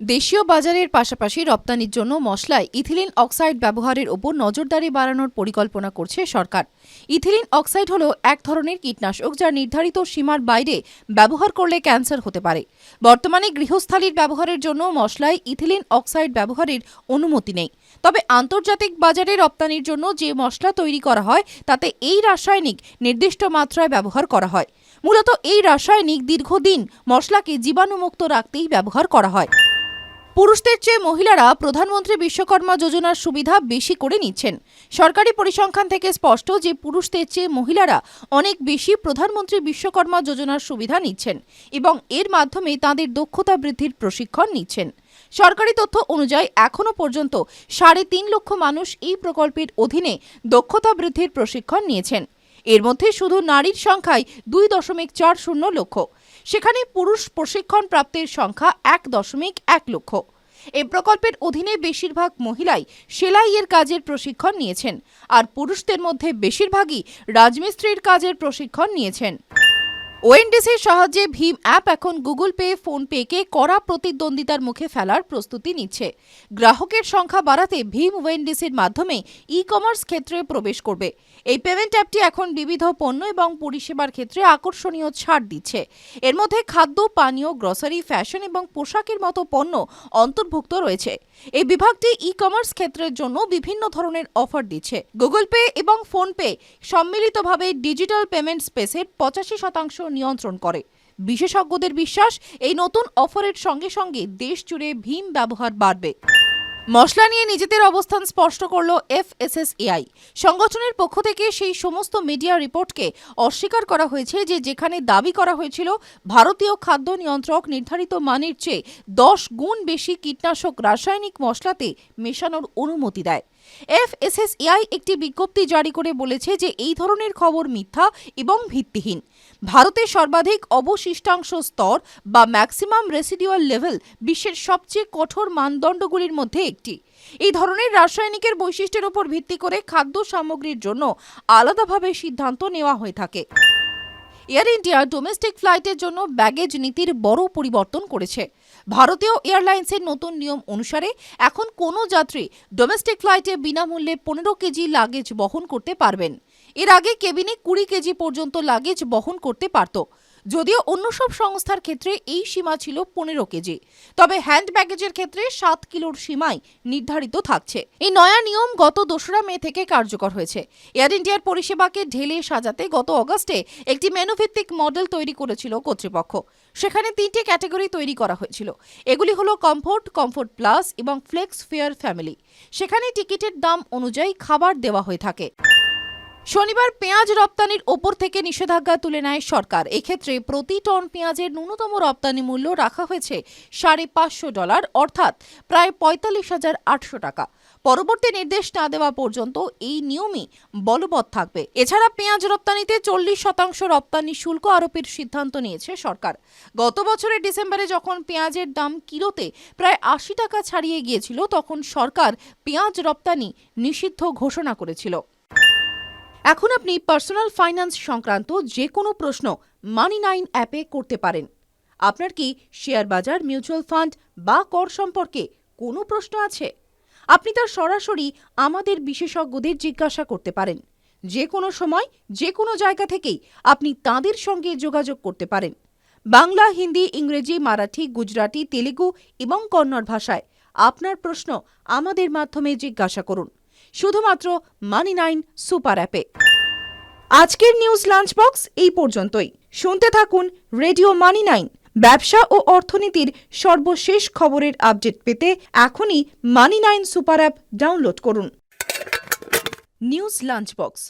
দেশীয় বাজারের পাশাপাশি রপ্তানির জন্য মশলায় ইথিলিন অক্সাইড ব্যবহারের ওপর নজরদারি বাড়ানোর পরিকল্পনা করছে সরকার। ইথিলিন অক্সাইড হল এক ধরনের কীটনাশক যা নির্ধারিত সীমার বাইরে ব্যবহার করলে ক্যান্সার হতে পারে। বর্তমানে গৃহস্থালির ব্যবহারের জন্য মশলায় ইথিলিন অক্সাইড ব্যবহারের অনুমতি নেই। তবে আন্তর্জাতিক বাজারে রপ্তানির জন্য যে মশলা তৈরি করা হয়, তাতে এই রাসায়নিক নির্দিষ্ট মাত্রায় ব্যবহার করা হয়। মূলত এই রাসায়নিক দীর্ঘদিন মশলাকে জীবাণুমুক্ত রাখতেই ব্যবহার করা হয়। পুরুষদের চেয়ে মহিলারা প্রধানমন্ত্রী বিশ্বকর্মা যোজনার সুবিধা বেশি করে নিচ্ছেন। সরকারি পরিসংখ্যান থেকে স্পষ্ট যে পুরুষদের চেয়ে মহিলারা অনেক বেশি প্রধানমন্ত্রী বিশ্বকর্মা যোজনার সুবিধা নিচ্ছেন এবং এর মাধ্যমে তাদের দক্ষতা বৃদ্ধির প্রশিক্ষণ নিচ্ছেন। সরকারি তথ্য অনুযায়ী এখনও পর্যন্ত সাড়ে তিন লক্ষ মানুষ এই প্রকল্পের অধীনে দক্ষতা বৃদ্ধির প্রশিক্ষণ নিয়েছেন। এর মধ্যে শুধু নারীর সংখ্যায় দুই দশমিক চার শূন্য লক্ষ সেখানে পুরুষ প্রশিক্ষণ প্রাপ্তের সংখ্যা এক দশমিক এক লক্ষ। এ প্রকল্পের অধীনে বেশিরভাগ মহিলাই সেলাইয়ের কাজের প্রশিক্ষণ নিয়েছেন, আর পুরুষদের মধ্যে বেশিরভাগই রাজমিস্ত্রির কাজের প্রশিক্ষণ নিয়েছেন। ওএনডিসির সাহায্যে ভীম অ্যাপ এখন গুগল পে ফোনপেকে কড়া প্রতিদ্বন্দ্বিতার মুখে ফেলার প্রস্তুতি নিচ্ছে। গ্রাহকের সংখ্যা বাড়াতে ভীম ওএনডিসির মাধ্যমে ই কমার্স ক্ষেত্রে প্রবেশ করবে। এই পেমেন্ট অ্যাপটি এখন বিবিধ পণ্য এবং পরিষেবার ক্ষেত্রে আকর্ষণীয় ছাড় দিচ্ছে। এর মধ্যে খাদ্য, পানীয়, গ্রসারি, ফ্যাশন এবং পোশাকের মতো পণ্য অন্তর্ভুক্ত রয়েছে। এই বিভাগটি ই কমার্স ক্ষেত্রের জন্য বিভিন্ন ধরনের অফার দিচ্ছে। গুগল পে এবং ফোনপে সম্মিলিতভাবে ডিজিটাল পেমেন্ট স্পেসের পঁচাশি শতাংশ নিয়ন্ত্রণ করে। বিশেষজ্ঞদের বিশ্বাস, এই নতুন অফারের সঙ্গে সঙ্গে দেশ জুড়ে ভীম ব্যবহার বাড়বে। মশলা নিয়ে নিজেদের অবস্থান স্পষ্ট করল এফএসএসএআই। সংগঠনের পক্ষ থেকে সেই সমস্ত মিডিয়া রিপোর্টকে অস্বীকার করা হয়েছে যে যেখানে দাবি করা হয়েছিল, ভারতীয় খাদ্য নিয়ন্ত্রক নির্ধারিত মানের চেয়ে দশ গুণ বেশি কীটনাশক রাসায়নিক মশলাতে মেশানোর অনুমতি দেয়। এফএসএসএআই একটি বিজ্ঞপ্তি জারি করে বলেছে যে এই ধরনের খবর মিথ্যা এবং ভিত্তিহীন। ভারতের সর্বাধিক অবশিষ্টাংশ স্তর বা ম্যাক্সিমাম রেসিডিউয়াল লেভেল বিশ্বের সবচেয়ে কঠোর মানদণ্ডগুলির মধ্যে একটি। এই ধরনের রাসায়নিকের বৈশিষ্ট্যের উপর ভিত্তি করে খাদ্য সামগ্রীর জন্য আলাদাভাবে সিদ্ধান্ত নেওয়া হয়ে থাকে। এয়ার ইন্ডিয়া ডোমেস্টিক ফ্লাইটের জন্য ব্যাগেজ নীতির বড় পরিবর্তন করেছে। ভারতীয় এয়ারলাইন্সের নতুন নিয়ম অনুসারে এখন কোনো যাত্রী ডোমেস্টিক ফ্লাইটে বিনামূল্যে পনেরো কেজি লাগেজ বহন করতে পারবেন। এর আগে কেবিনে কুড়ি কেজি পর্যন্ত লাগেজ বহন করতে পারত। যদিও অন্য সব সংস্থার ক্ষেত্রে এই সীমা ছিল পনেরো কেজি। তবে হ্যান্ড ব্যাগেজের ক্ষেত্রে সাত কিলোর সীমাই নির্ধারিত থাকছে। এই নয়া নিয়ম গত দোসরা মে থেকে কার্যকর হয়েছে। এয়ার ইন্ডিয়ার পরিষেবাকে ঢেলে সাজাতে গত অগস্টে একটি মেনুভিত্তিক মডেল তৈরি করেছিল কর্তৃপক্ষ। সেখানে তিনটি ক্যাটাগরি তৈরি করা হয়েছিল। এগুলি হলো কমফোর্ট কমফোর্ট প্লাস এবং ফ্লেক্স ফেয়ার ফ্যামিলি। সেখানে টিকিটের দাম অনুযায়ী খাবার দেওয়া হয়ে থাকে। শনিবার পেঁয়াজ রপ্তানির ওপর থেকে নিষেধাজ্ঞা তুলে নেয় সরকার। এক্ষেত্রে প্রতি টন পেঁয়াজের ন্যূনতম রপ্তানি মূল্য রাখা হয়েছে সাড়ে পাঁচশো ডলার, অর্থাৎ প্রায় পঁয়তাল্লিশ হাজার আটশো টাকা। পরবর্তী নির্দেশ না দেওয়া পর্যন্ত এই নিয়মই বলবৎ থাকবে। এছাড়া পেঁয়াজ রপ্তানিতে চল্লিশ শতাংশ রপ্তানি শুল্ক আরোপের সিদ্ধান্ত নিয়েছে সরকার। গত বছরের ডিসেম্বরে যখন পেঁয়াজের দাম কিলোতে প্রায় আশি টাকা ছাড়িয়ে গিয়েছিল, তখন সরকার পেঁয়াজ রপ্তানি নিষিদ্ধ ঘোষণা করেছিল। এখন আপনি পার্সোনাল ফাইন্যান্স সংক্রান্ত যে কোনো প্রশ্ন মানি নাইন অ্যাপে করতে পারেন। আপনার কি শেয়ার বাজার মিউচুয়াল ফান্ড বা কর সম্পর্কে কোনো প্রশ্ন আছে? আপনি তার সরাসরি আমাদের বিশেষজ্ঞদের জিজ্ঞাসা করতে পারেন। যে কোনো সময় যে কোনো জায়গা থেকেই আপনি তাদের সঙ্গে যোগাযোগ করতে পারেন। বাংলা, হিন্দি, ইংরেজি, মারাঠি, গুজরাটি, তেলেগু এবং কন্নড় ভাষায় আপনার প্রশ্ন আমাদের মাধ্যমে জিজ্ঞাসা করুন। শুধুমাত্র মানি নাইন সুপার অ্যাপে। আজকের নিউজ লাঞ্চ বক্স এই পর্যন্তই। শুনতে থাকুন রেডিও মানি নাইন, ব্যবসা ও অর্থনীতির সর্বশেষ খবরের আপডেট পেতে এখনই money nine super app download করুন। News lunch box